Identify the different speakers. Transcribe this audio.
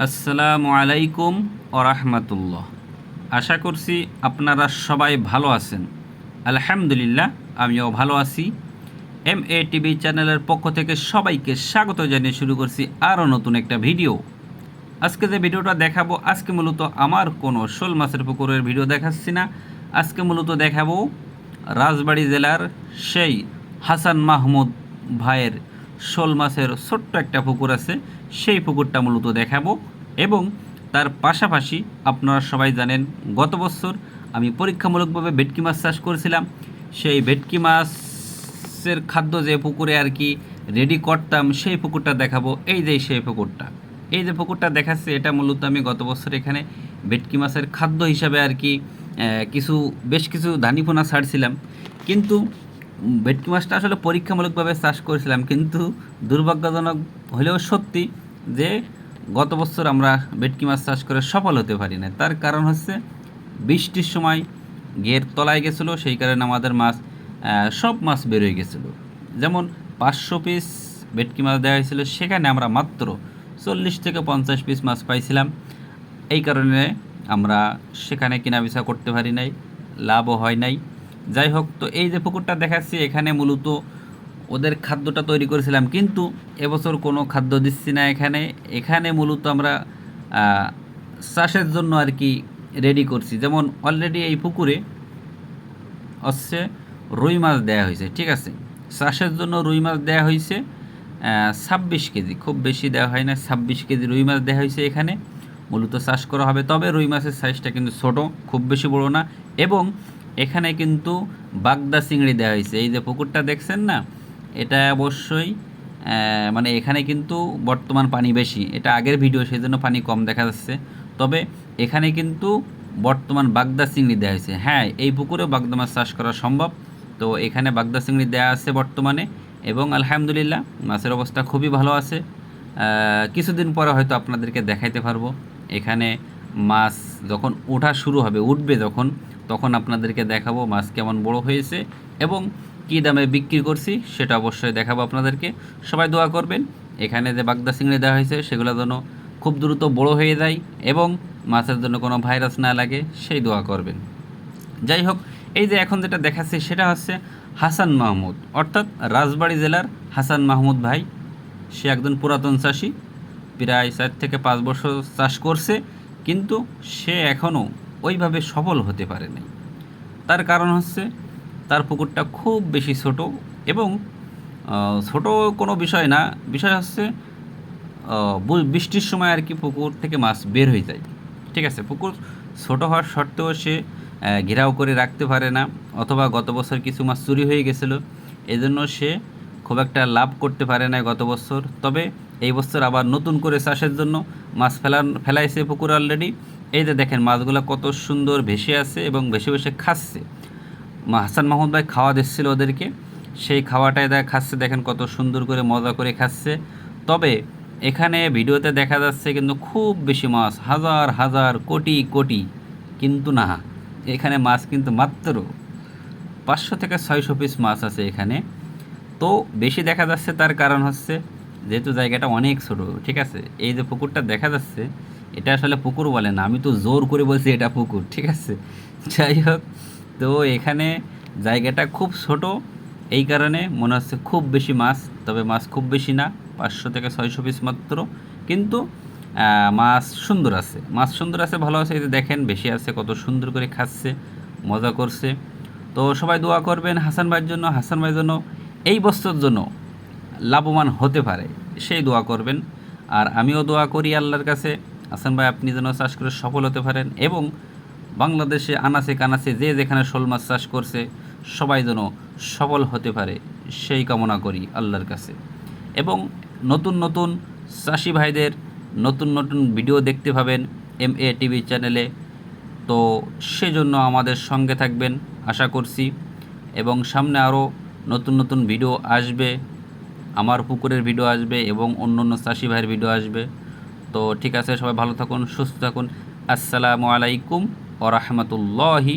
Speaker 1: আসসালামু আলাইকুম ওরহমতুল্লাহ আশা করছি আপনারা সবাই ভালো আছেন। আলহামদুলিল্লাহ, আমিও ভালো আছি। এম এ টিভি চ্যানেলের পক্ষ থেকে সবাইকে স্বাগত জানিয়ে শুরু করছি আরও নতুন একটা ভিডিও। আজকে যে ভিডিওটা দেখাবো, আজকে মূলত আমার কোনো শোল মাছের পুকুরের ভিডিও দেখাচ্ছি না। আজকে মূলত দেখাবো রাজবাড়ি জেলার সেই হাসান মাহমুদ ভাইয়ের শোল মাছের ছোট্ট একটা পুকুর আছে, সেই পুকুরটা মূলত দেখাবো এবং তার পাশাপাশি আপনারা সবাই জানেন, গত বছর আমি পরীক্ষামূলকভাবে ভেটকি মাছ চাষ করেছিলাম। সেই ভেটকি মাছের খাদ্য যে পুকুরে আর কি রেডি করতাম, সেই পুকুরটা দেখাবো। এই যে সেই পুকুরটা, এই যে পুকুরটা দেখাচ্ছে, এটা মূলত আমি গত বছর এখানে ভেটকি মাছের খাদ্য হিসাবে আর কি কিছু, বেশ কিছু ধানিপোনা ছাড়ছিলাম। কিন্তু ভেটকি মাছটা আসলে পরীক্ষামূলকভাবে চাষ করেছিলাম, কিন্তু দুর্ভাগ্যজনক হলেও সত্যি যে গত বছর আমরা ভেটকি মাছ চাষ করে সফল হতে পারি না তার কারণ হচ্ছে বৃষ্টির সময় গের তলায় গেছিল, সেই কারণে আমাদের মাছ সব মাছ বেরোয় গেছিল। যেমন পাঁচশো পিস ভেটকি মাছ দেওয়া হয়েছিল, সেখানে আমরা মাত্র চল্লিশ থেকে পঞ্চাশ পিস মাছ পাইছিলাম। এই কারণে আমরা সেখানে কেনাবেচা করতে পারি নাই, লাভও হয় নাই। যাই হোক তো এই যে পুকুরটা দেখাচ্ছি, এখানে মূলত ওদের খাদ্যটা তৈরি করেছিলাম। কিন্তু এবছর কোনো খাদ্য দিচ্ছি না এখানে। এখানে মূলত আমরা চাষের জন্য আর কি রেডি করছি। যেমন অলরেডি এই পুকুরে হচ্ছে রুই মাছ দেওয়া হয়েছে, ঠিক আছে? চাষের জন্য রুই মাছ দেওয়া হয়েছে ছাব্বিশ কেজি। খুব বেশি দেওয়া হয় না, ছাব্বিশ কেজি রুই মাছ দেওয়া হয়েছে এখানে। মূলত চাষ করা হবে। তবে রুই মাছের সাইজটা কিন্তু ছোট, খুব বেশি বড় না। এবং এখানে কিন্তু বাগদা চিংড়ি দেওয়া হয়েছে। এই যে পুকুরটা দেখছেন না, এটা অবশ্যই মানে এখানে কিন্তু বর্তমান পানি বেশি। এটা আগের ভিডিও সেই জন্য পানি কম দেখা যাচ্ছে। তবে এখানে কিন্তু বর্তমান বাগদা চিংড়ি দেওয়া হয়েছে। হ্যাঁ এই পুকুরেও বাগদা মাছ চাষ করা সম্ভব। তো এখানে বাগদা চিংড়ি দেওয়া আছে বর্তমানে এবং আলহামদুলিল্লাহ মাছের অবস্থা খুবই ভালো আছে। কিছুদিন পরে হয়তো আপনাদেরকে দেখাইতে পারব। এখানে মাছ যখন ওঠা শুরু হবে, উঠবে যখন তখন আপনাদেরকে দেখাবো মাছ কেমন বড় হয়েছে এবং কী দামে বিক্রি করছি, সেটা অবশ্যই দেখাবো আপনাদেরকে। সবাই দোয়া করবেন, এখানে যে বাগদা চিংড়ি দেওয়া হয়েছে, সেগুলো যেন খুব দ্রুত বড় হয়ে যায় এবং মাছের জন্য কোনো ভাইরাস না লাগে, সেই দোয়া করবেন। যাই হোক, এই যে এখন যেটা দেখাচ্ছে, সেটা হচ্ছে হাসান মাহমুদ। অর্থাৎ রাজবাড়ী জেলার হাসান মাহমুদ ভাই, সে একজন পুরাতন চাষি, প্রায় চার থেকে পাঁচ বছর চাষ করছে, কিন্তু সে এখনও ওইভাবে সফল হতে পারে নাই। তার কারণ হচ্ছে, তার পুকুরটা খুব বেশি ছোট এবং ছোট কোনো বিষয় না। বিষয় হচ্ছে বৃষ্টির সময় আর কি পুকুর থেকে মাছ বের হয়ে যায়। ঠিক আছে, পুকুর ছোট হওয়ার সত্ত্বেও সে ঘেরাও করে রাখতে পারে না অথবা গত বছর কিছু মাছ চুরি হয়ে গেছিল। এজন্য সে খুব একটা লাভ করতে পারে না গত বছর। তবে এই বছর আবার নতুন করে চাষের জন্য মাছ ফেলান, ফেলাইছে পুকুর অলরেডি এই যে দেখেন, মাছগুলো কত সুন্দর ভেসে আছে এবং ভেসে ভেসে খাচ্ছে। হাসান মাহমুদ ভাই খাওয়া দিচ্ছিল ওদেরকে। সেই খাওয়াটাই দেখ খাচ্ছে, দেখেন কত সুন্দর করে মজা করে খাচ্ছে। তবে এখানে ভিডিওতে দেখা যাচ্ছে কিন্তু খুব বেশি মাছ, হাজার হাজার, কোটি কোটি। কিন্তু না, এখানে মাছ কিন্তু মাত্র পাঁচশো থেকে ছয়শো পিস মাছ আছে এখানে। তো বেশি দেখা যাচ্ছে তার কারণ হচ্ছে, যেহেতু জায়গাটা অনেক ছোট, ঠিক আছে? এই যে পুকুরটা দেখা যাচ্ছে এটা আসলে পুকুর বলে না, আমি তো জোর করে বলছি এটা পুকুর, ঠিক আছে? যাই হোক, তো এখানে জায়গাটা খুব ছোট, এই কারণে মনে হচ্ছে খুব বেশি মাছ, তবে মাছ খুব বেশি না, পাঁচশো থেকে ছয়শো পিস মাত্র, কিন্তু মাছ সুন্দর আছে, মাছ সুন্দর আছে, ভালো আছে, এই দেখেন, বেশি আছে, কত সুন্দর করে খাচ্ছে, মজা করছে। তো সবাই দোয়া করবেন হাসান ভাইয়ের জন্য, হাসান ভাইয়ের জন্য এই বছর জন্য লাভবান হতে পারে, সেই দোয়া করবেন। আর আমিও দোয়া করি আল্লাহর কাছে হাসান ভাই, আপনি যেন চাষ করে সফল হতে পারেন এবং বাংলাদেশে আনাচে কানাচে যে যেখানে শোল মাছ চাষ করছে, সবাই যেন সফল হতে পারে, সেই কামনা করি আল্লাহর কাছে। এবং নতুন নতুন চাষি ভাইদের নতুন নতুন ভিডিও দেখতে পাবেন এম এ টিভি চ্যানেলে। তো সেজন্য আমাদের সঙ্গে থাকবেন আশা করছি। এবং সামনে আরও নতুন নতুন ভিডিও আসবে, আমার পুকুরের ভিডিও আসবে এবং অন্য অন্য চাষি ভাইয়ের ভিডিও আসবে। তো ঠিক আছে সবাই ভালো থাকুন সুস্থ থাকুন। আসসালামু আলাইকুম ও রহমতুল্লাহি